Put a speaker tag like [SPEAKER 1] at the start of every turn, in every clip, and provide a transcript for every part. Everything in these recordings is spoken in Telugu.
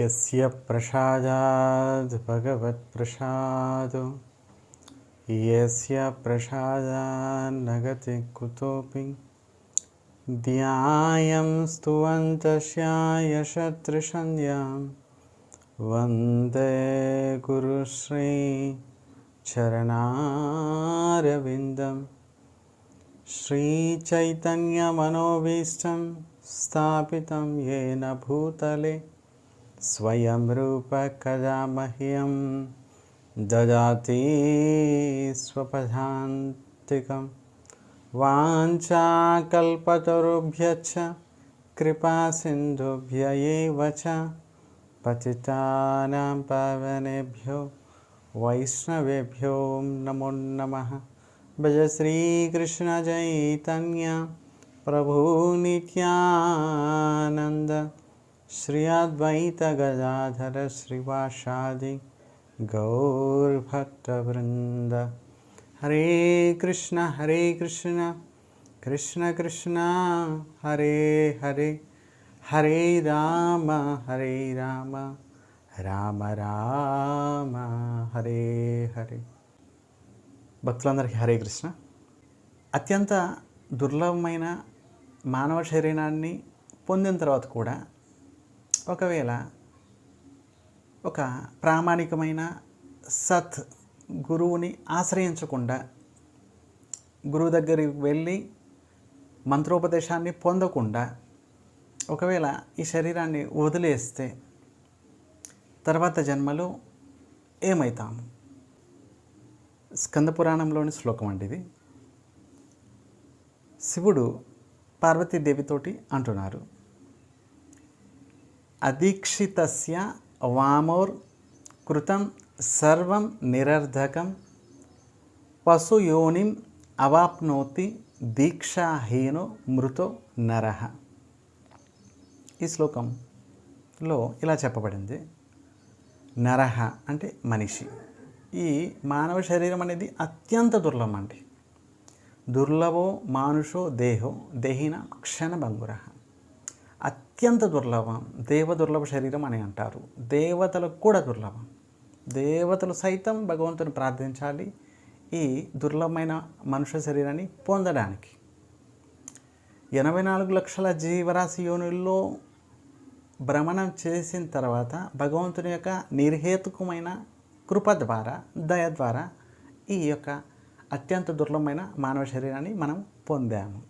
[SPEAKER 1] यस्य प्रसादाद् भगवत्प्रसादो यस्य प्रसादान्नगति कुतोऽपि ध्यायं स्तुवन्तस्याय शत्रुसन्ध्यां वन्दे गुरुश्री चरणारविन्दं श्रीचैतन्यमनोभीष्टं स्थापितं येन भूतले स्वयं रूपकदा मह्यं ददाति स्वपदान्तिकं। वाञ्छाकल्पतरुभ्यश्च कृपासिन्धुभ्य एव च, पतितानां पावनेभ्यो, वैष्णवेभ्यो नमो नमः। भज श्रीकृष्णचैतन्य प्रभुनित्यानन्द श्री अद्वैतगदाधर श्रीवासादि गौरभक्तवृन्द हरे कृष्ण हरे कृष्ण कृष्ण कृष्ण हरे हरे हरे राम हरे राम రామ రామ హరే హరే భక్తులందరికీ హరే కృష్ణ అత్యంత దుర్లభమైన మానవ శరీరాన్ని పొందిన తర్వాత కూడా ఒకవేళ ఒక ప్రామాణికమైన సత్ గురువుని ఆశ్రయించకుండా గురువు దగ్గరికి వెళ్ళి మంత్రోపదేశాన్ని పొందకుండా ఒకవేళ ఈ శరీరాన్ని వదిలేస్తే తర్వాత జన్మలో ఏమవుతాము స్కంద పురాణంలోని శ్లోకం అండి ఇది. శివుడు పార్వతీదేవితోటి అంటున్నారు. అదీక్షితస్య వామోర్ కృతం సర్వం నిరర్ధకం పశుయోనిం అవాప్నోతి దీక్షాహీనో మృతో నర. ఈ శ్లోకంలో ఇలా చెప్పబడింది నరహ అంటే మనిషి. ఈ మానవ శరీరం అనేది అత్యంత దుర్లభం అండి. దుర్లభో మానుషో దేహో దేహిన క్షణభంగుర అత్యంత దుర్లభం. దేవ దుర్లభ శరీరం అని అంటారు. దేవతలకు కూడా దుర్లభం. దేవతలు సైతం భగవంతుని ప్రార్థించాలి. ఈ దుర్లభమైన మనుష్య శరీరాన్ని పొందడానికి. ఎనభై నాలుగు లక్షల జీవరాశి యోనుల్లో భ్రమణం చేసిన తర్వాత భగవంతుని యొక్క నిర్హేతుకమైన కృప ద్వారా దయ ద్వారా ఈ యొక్క అత్యంత దుర్లభమైన మానవ శరీరాన్ని మనం పొందాము.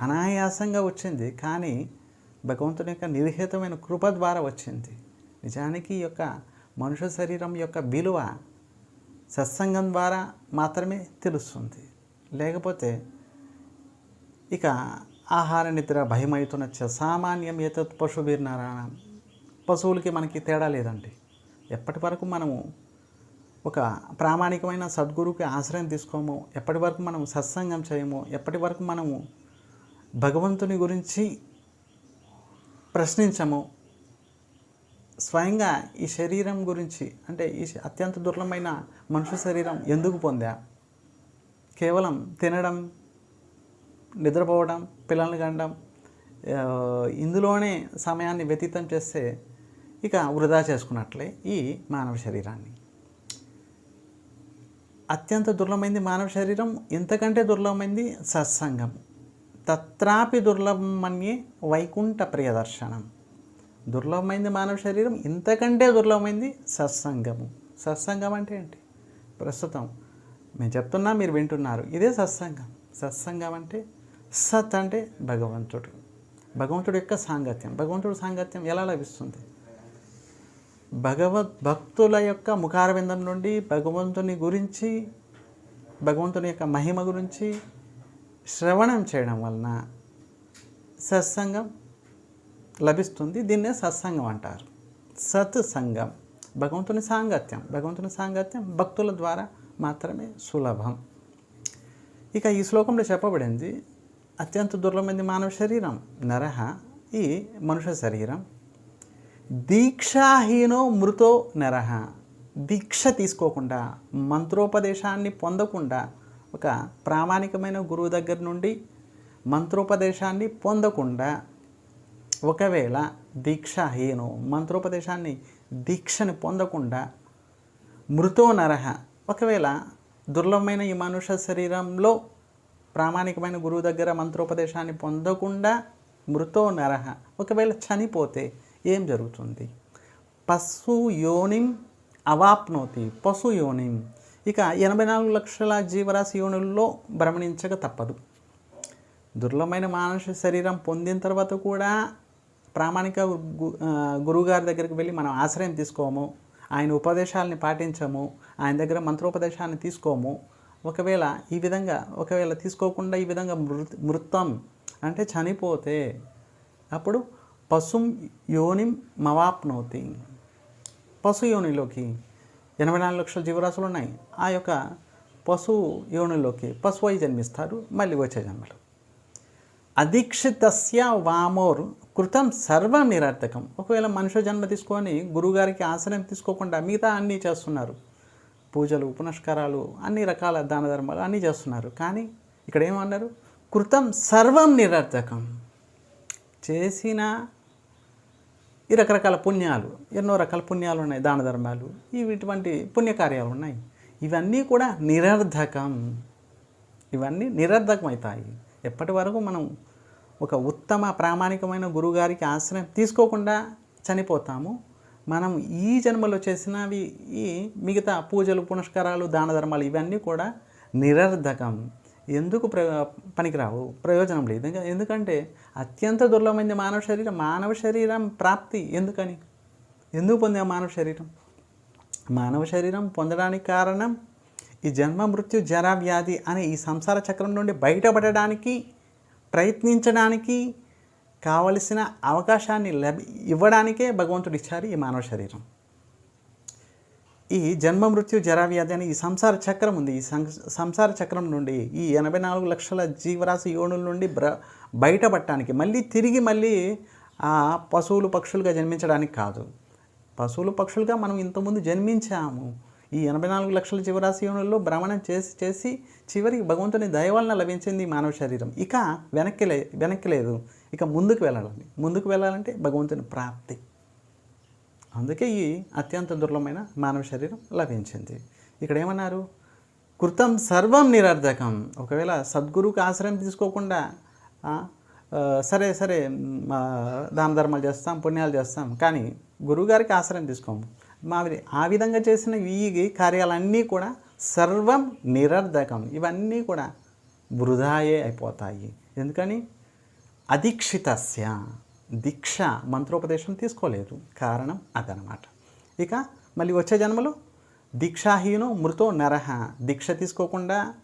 [SPEAKER 1] అనాయాసంగా వచ్చింది కానీ భగవంతుని యొక్క నిర్హితమైన కృప ద్వారా వచ్చింది. నిజానికి ఈ యొక్క మనుష్య శరీరం యొక్క విలువ సత్సంగం ద్వారా మాత్రమే తెలుస్తుంది. లేకపోతే ఇక ఆహార నిద్ర భయమవుతున్న చ సామాన్యం ఏతత్ పశుభిర్నారాయణ పశువులకి మనకి తేడా లేదండి. ఎప్పటి వరకు మనము ఒక ప్రామాణికమైన సద్గురువుకి ఆశ్రయం తీసుకోము? ఎప్పటి వరకు మనం సత్సంగం చేయము? ఎప్పటి వరకు మనము భగవంతుని గురించి ప్రశ్నించము. స్వయంగా ఈ శరీరం గురించి అంటే ఈ అత్యంత దుర్లభమైన మనుష్య శరీరం ఎందుకు పొందా? కేవలం తినడం నిద్రపోవడం పిల్లల్ని కండం ఇందులోనే సమయాన్ని వ్యతీతం చేస్తే ఇక వృధా చేసుకున్నట్లే ఈ మానవ శరీరాన్ని. అత్యంత దుర్లభమైంది మానవ శరీరం ఇంతకంటే దుర్లభమైంది సత్సంగం తత్రాపి దుర్లభమన్యే వైకుంఠ ప్రియదర్శనం. దుర్లభమైంది మానవ శరీరం ఇంతకంటే దుర్లభమైంది సత్సంగము. సత్సంగం అంటే ఏంటి? ప్రస్తుతం మేము చెప్తున్నా మీరు వింటున్నారు. ఇదే సత్సంగం. సత్సంగం అంటే సత్ అంటే భగవంతుడు. భగవంతుడు యొక్క సాంగత్యం. భగవంతుడు సాంగత్యం ఎలా లభిస్తుంది? భగవద్ భక్తుల యొక్క ముఖారవిందం నుండి భగవంతుని గురించి భగవంతుని యొక్క మహిమ గురించి శ్రవణం చేయడం వలన సత్సంగం లభిస్తుంది. దీన్నే సత్సంగం అంటారు. సత్సంగం. భగవంతుని సాంగత్యం. భగవంతుని సాంగత్యం భక్తుల ద్వారా మాత్రమే సులభం. ఇక ఈ శ్లోకంలో చెప్పబడింది అత్యంత దుర్లభమైంది మానవ శరీరం. నరహ ఈ మనుష్య శరీరం. దీక్షాహీనో మృతో నరహ దీక్ష తీసుకోకుండా మంత్రోపదేశాన్ని పొందకుండా ఒక ప్రామాణికమైన గురువు దగ్గర నుండి మంత్రోపదేశాన్ని పొందకుండా ఒకవేళ దీక్షాహీను మంత్రోపదేశాన్ని దీక్షని పొందకుండా మృతో నరహ ఒకవేళ దుర్లభమైన ఈ మనుష్య శరీరంలో ప్రామాణికమైన గురువు దగ్గర మంత్రోపదేశాన్ని పొందకుండా మృతో నరహ ఒకవేళ చనిపోతే ఏం జరుగుతుంది? పశు యోనిం అవాప్నోతి పశు యోనిం ఇక ఎనభై నాలుగు లక్షల జీవరాశి యోనుల్లో భ్రమణించక తప్పదు. దుర్లభమైన మానవ శరీరం పొందిన తర్వాత కూడా ప్రామాణిక గు- గురువుగారి దగ్గరికి వెళ్ళి మనం ఆశ్రయం తీసుకోము ఆయన ఉపదేశాలని పాటించము ఆయన దగ్గర మంత్రోపదేశాన్ని తీసుకోము. ఒకవేళ ఈ విధంగా ఒకవేళ తీసుకోకుండా ఈ విధంగా మృత మృతం అంటే చనిపోతే అప్పుడు పశుం యోనిం మవాప్నోతి. పశు యోనిలోకి ఎనభై నాలుగు లక్షల జీవరాశులు ఉన్నాయి. ఆ యొక్క పశు యోనిలోకి పశువు అయి జన్మిస్తారు మళ్ళీ వచ్చే జన్మలు. అధీక్షితస్య వామోర్ కృతం సర్వం నిరర్థకం. ఒకవేళ మనుష్య జన్మ తీసుకొని గురువుగారికి ఆశ్రయం తీసుకోకుండా మిగతా అన్నీ చేస్తున్నారు. పూజలు ఉపనష్కారాలు అన్ని రకాల దాన ధర్మాలు అన్నీ చేస్తున్నారు. కానీ ఇక్కడ ఏమన్నారు? కృతం సర్వం నిరర్థకం. చేసిన ఈ రకరకాల పుణ్యాలు ఎన్నో రకాల పుణ్యాలు ఉన్నాయి దాన ధర్మాలు. ఇవి ఇటువంటి పుణ్యకార్యాలు ఉన్నాయి. ఇవన్నీ కూడా నిరర్ధకం. ఇవన్నీ నిరర్ధకమవుతాయి. ఎప్పటి వరకు మనం ఒక ఉత్తమ ప్రామాణికమైన గురుగారికి ఆశ్రయం తీసుకోకుండా చనిపోతాము మనం ఈ జన్మలో చేసినవి ఈ మిగతా పూజలు పునస్కారాలు దాన ధర్మాలు ఇవన్నీ కూడా నిరర్ధకం. ఎందుకు ప్ర పనికిరావు? ప్రయోజనం లేదు. ఎందుకంటే అత్యంత దుర్లభమైన మానవ శరీరం మానవ శరీరం ప్రాప్తి ఎందుకని? ఎందుకు పొందాం మానవ శరీరం? మానవ శరీరం పొందడానికి కారణం ఈ జన్మ మృత్యు జరా వ్యాధి అనే ఈ సంసార చక్రం నుండి బయటపడడానికి ప్రయత్నించడానికి కావలసిన అవకాశాన్ని లభి ఇవ్వడానికే భగవంతుడు ఇచ్చారు ఈ మానవ శరీరం. ఈ జన్మ మృత్యు జరావ్యాధి అనే ఈ సంసార చక్రం ఉంది. ఈ సం- సంసార చక్రం నుండి ఈ ఎనభై నాలుగు లక్షల జీవరాశి యోనుల నుండి బ్ర బయటపడటానికి మళ్ళీ తిరిగి మళ్ళీ ఆ పశువులు పక్షులుగా జన్మించడానికి కాదు. పశువులు పక్షులుగా మనం ఇంతకుముందు జన్మించాము. ఈ ఎనభై నాలుగు లక్షల జీవరాశి యోనుల్లో భ్రమణం చేసి చేసి చివరికి భగవంతుని దయ వలన లభించింది ఈ మానవ శరీరం. ఇక వెనక్కి లే వెనక్కి లేదు. ఇక ముందుకు వెళ్ళాలి ముందుకు వెళ్ళాలంటే భగవంతుని ప్రాప్తి. అందుకే ఈ అత్యంత దుర్లభమైన మానవ శరీరం లభించింది. ఇక్కడ ఏమన్నారు? కృతం సర్వం నిరర్ధకం. ఒకవేళ సద్గురువుకి ఆశ్రయం తీసుకోకుండా సరే సరే దాన ధర్మాలు చేస్తాం పుణ్యాలు చేస్తాం కానీ గురువుగారికి ఆశ్రయం తీసుకోము. మా ఆ విధంగా చేసిన ఈ కార్యాలన్నీ కూడా సర్వం నిరర్ధకం. ఇవన్నీ కూడా వృధాయే అయిపోతాయి. ఎందుకని? అధీక్షితస్య దీక్ష మంత్రోపదేశం తీసుకోలేదు. కారణం అదనమాట ఇక మళ్ళీ వచ్చే జన్మలో దీక్షాహీను మృతో నరహ దీక్ష తీసుకోకుండా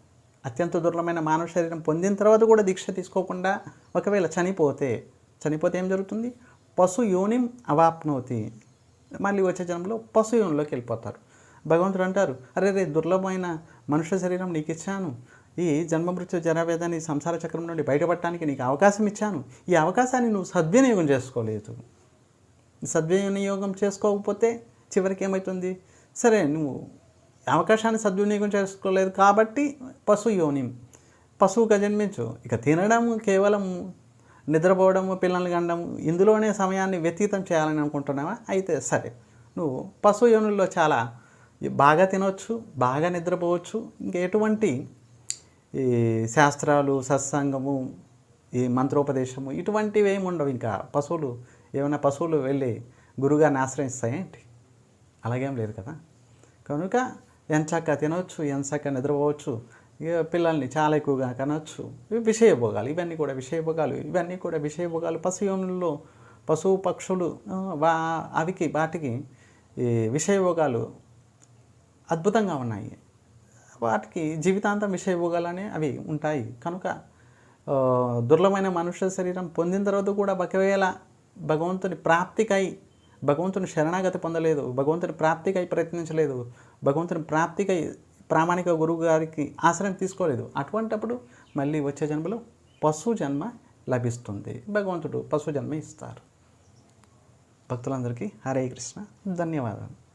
[SPEAKER 1] అత్యంత దుర్లభమైన మానవ శరీరం పొందిన తర్వాత కూడా దీక్ష తీసుకోకుండా ఒకవేళ చనిపోతే చనిపోతే ఏం జరుగుతుంది? పశు యోనిం అవాప్నోతి. మళ్ళీ వచ్చే జన్మలో పశు యోనిలోకి వెళ్ళిపోతారు. భగవంతుడు అంటారు అరే రే దుర్లభమైన మనుష్య శరీరం నీకు ఇచ్చాను. ఈ జన్మమృత్యు జనభేదాన్ని సంసార చక్రం నుండి బయటపడటానికి నీకు అవకాశం ఇచ్చాను. ఈ అవకాశాన్ని నువ్వు సద్వినియోగం చేసుకోలేదు. సద్వినియోగం చేసుకోకపోతే చివరికి ఏమవుతుంది సరే నువ్వు అవకాశాన్ని సద్వినియోగం చేసుకోలేదు కాబట్టి పశు యోనిం. పశువుగా జన్మించు. ఇక తినడం కేవలం నిద్రపోవడము పిల్లల్ని కనడం ఇందులోనే సమయాన్ని వ్యతీతం చేయాలని అనుకుంటున్నావా? అయితే సరే నువ్వు పశు యోనుల్లో చాలా బాగా తినవచ్చు బాగా నిద్రపోవచ్చు. ఇంకా ఎటువంటి ఈ శాస్త్రాలు సత్సంగము ఈ మంత్రోపదేశము ఇటువంటివి ఏమి ఉండవు ఇంకా. పశువులు ఏమైనా పశువులు వెళ్ళి గురుగారిని ఆశ్రయిస్తాయేంటి అలాగేం లేదు కదా. కనుక ఎంచక్క తినవచ్చు ఎంచక్క నిద్రపోవచ్చు ఇక పిల్లల్ని చాలా ఎక్కువగా కనవచ్చు ఇవి విషయభోగాలు ఇవన్నీ కూడా విషయభోగాలు ఇవన్నీ కూడా విషయభోగాలు. పశువులలో పశువు పక్షులు వా అవికి వాటికి ఈ విషయభోగాలు అద్భుతంగా ఉన్నాయి. వాటికి జీవితాంతం విషయభోగాలనే అవి ఉంటాయి. కనుక దుర్లభమైన మనుష్య శరీరం పొందిన తర్వాత కూడా ఒకవేళ భగవంతుని ప్రాప్తికై భగవంతుని శరణాగతి పొందలేదు భగవంతుని ప్రాప్తికై ప్రయత్నించలేదు భగవంతుని ప్రాప్తికై ప్రామాణిక గురువు గారికి ఆశ్రయం తీసుకోలేదు. అటువంటప్పుడు మళ్ళీ వచ్చే జన్మలో పశు జన్మ లభిస్తుంది. భగవంతుడు పశు జన్మ ఇస్తారు. భక్తులందరికీ హరే కృష్ణ. ధన్యవాదాలు.